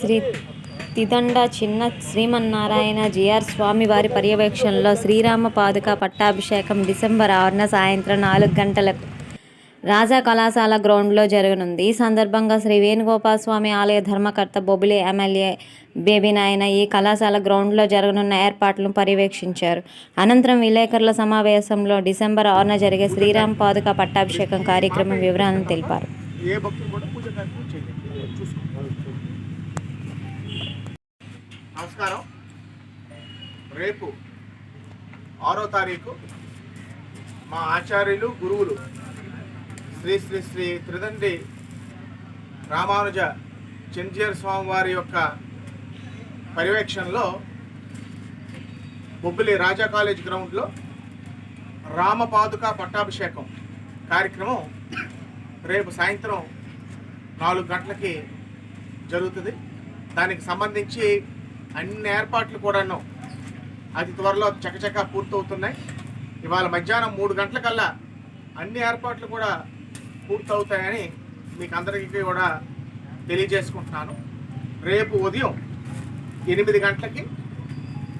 శ్రీ తిదండ చిన్న శ్రీమన్నారాయణ జిఆర్ స్వామి వారి పర్యవేక్షణలో శ్రీరామ పాదుక పట్టాభిషేకం డిసెంబర్ ఆరున సాయంత్రం నాలుగు గంటలకు రాజా కళాశాల గ్రౌండ్లో జరగనుంది. ఈ సందర్భంగా శ్రీ వేణుగోపాల్ స్వామి ఆలయ ధర్మకర్త బొబిలి ఎమ్మెల్యే బేబీ నాయన ఈ కళాశాల గ్రౌండ్లో జరగనున్న ఏర్పాట్లను పర్యవేక్షించారు. అనంతరం విలేకరుల సమావేశంలో డిసెంబర్ ఆరున జరిగే శ్రీరామ పాదుక పట్టాభిషేకం కార్యక్రమం వివరాలను తెలిపారు ఏ భక్తులు కూడా పూజ కార్యక్రమం చేయండి చూసుకోండి నమస్కారం. రేపు ఆరో తారీఖు మా ఆచార్యులు గురువులు శ్రీ శ్రీ శ్రీ త్రిదండి రామానుజ చెంజీర్ స్వామి వారి యొక్క పర్యవేక్షణలో బొబ్బిలి రాజా కాలేజ్ గ్రౌండ్లో రామపాదుక పట్టాభిషేకం కార్యక్రమం రేపు సాయంత్రం నాలుగు గంటలకి జరుగుతుంది. దానికి సంబంధించి అన్ని ఏర్పాట్లు కూడాను అతి త్వరలో చకచక పూర్తవుతున్నాయి. ఇవాళ మధ్యాహ్నం మూడు గంటలకల్లా అన్ని ఏర్పాట్లు కూడా పూర్తవుతాయని మీకు అందరికీ కూడా తెలియజేసుకుంటున్నాను. రేపు ఉదయం ఎనిమిది గంటలకి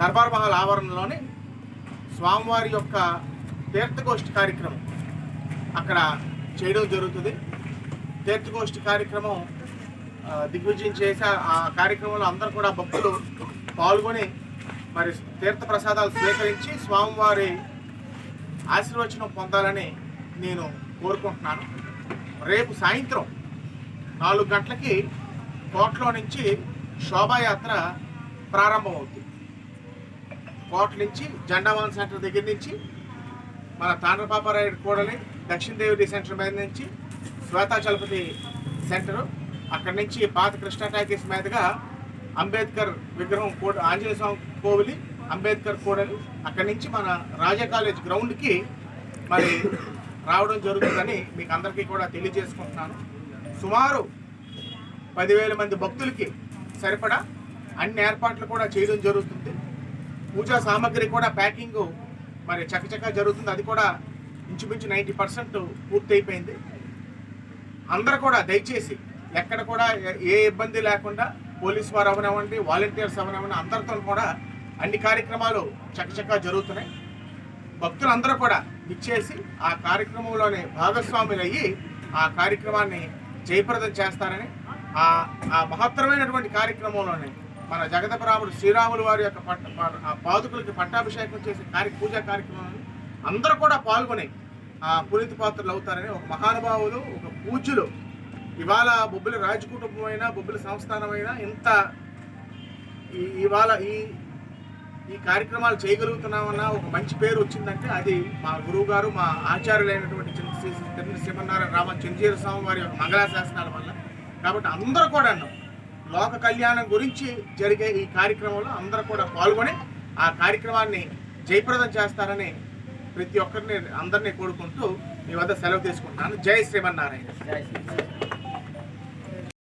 దర్బార్ మహల్ ఆవరణలోని స్వామివారి యొక్క తీర్థగోష్ఠి కార్యక్రమం అక్కడ చేయడం జరుగుతుంది. తీర్థగోష్ఠి కార్యక్రమం దిగ్విజయం చేసి ఆ- ఆ కార్యక్రమంలో అందరూ కూడా భక్తులు పాల్గొని మరి తీర్థ ప్రసాదాలు స్వీకరించి స్వామివారి ఆశీర్వచనం పొందాలని నేను కోరుకుంటున్నాను. రేపు సాయంత్రం నాలుగు గంటలకి కోటలో నుంచి శోభాయాత్ర ప్రారంభమవుతుంది. కోట నుంచి జెండావాన్ సెంటర్ దగ్గర నుంచి మన తాండ్రపాపారాయుడు కూడలి దక్షిణదేవిడి సెంటర్ మీద నుంచి శ్వేతాచలపతి సెంటరు అక్కడి నుంచి పాత కృష్ణా టాకీస్ మీదుగా అంబేద్కర్ విగ్రహం కోట ఆంజనేయ స్వామి కోవిలి అంబేద్కర్ కూడలి అక్కడి నుంచి మన రాజా కాలేజ్ గ్రౌండ్కి మరి రావడం జరుగుతుందని మీకు అందరికీ కూడా తెలియజేసుకుంటున్నాను. సుమారు పదివేల మంది భక్తులకి సరిపడా అన్ని ఏర్పాట్లు కూడా చేయడం జరుగుతుంది. పూజా సామాగ్రి కూడా ప్యాకింగ్ మరి చకచకా జరుగుతుంది. అది కూడా ఇంచుమించు నైంటీ పర్సెంట్ పూర్తయిపోయింది. అందరు కూడా దయచేసి ఎక్కడ కూడా ఏ ఇబ్బంది లేకుండా పోలీస్ వారు అవనివ్వండి వాలంటీర్స్ అవనివ్వండి అందరితో కూడా అన్ని కార్యక్రమాలు చకచకా జరుగుతున్నాయి. భక్తులందరూ కూడా ఇచ్చేసి ఆ కార్యక్రమంలోనే భాగస్వాములు అయ్యి ఆ కార్యక్రమాన్ని జయప్రదం చేస్తారని ఆ ఆ మహత్తరమైనటువంటి కార్యక్రమంలోనే మన జగదపరాముడు శ్రీరాములు వారి యొక్క పట్ట ఆ పాదుకులకి పట్టాభిషేకం చేసే కార్య పూజా కార్యక్రమాన్ని అందరూ కూడా పాల్గొని ఆ పునీతి పాత్రలు అవుతారని ఒక మహానుభావులు ఒక పూజ్యులు ఇవాళ బొబ్బిలి రాజకుటుంబం అయినా బొబ్బిలి సంస్థానం అయినా ఇంత ఈ- ఇవాళ ఈ ఈ కార్యక్రమాలు చేయగలుగుతున్నామన్న ఒక మంచి పేరు వచ్చిందంటే అది మా గురువు గారు మా ఆచార్యులైనటువంటి చిన్న శ్రీ శ్రీమన్నారాయణ రామ చంద్రీర స్వామి వారి యొక్క మంగళాశాసనాల వల్ల. కాబట్టి అందరూ కూడా లోక కళ్యాణం గురించి జరిగే ఈ కార్యక్రమంలో అందరూ కూడా పాల్గొని ఆ కార్యక్రమాన్ని జయప్రదం చేస్తారని ప్రతి ఒక్కరిని అందరినీ కోరుకుంటూ మీ వద్ద సెలవు తీసుకుంటున్నాను. జై శ్రీమన్నారాయణ.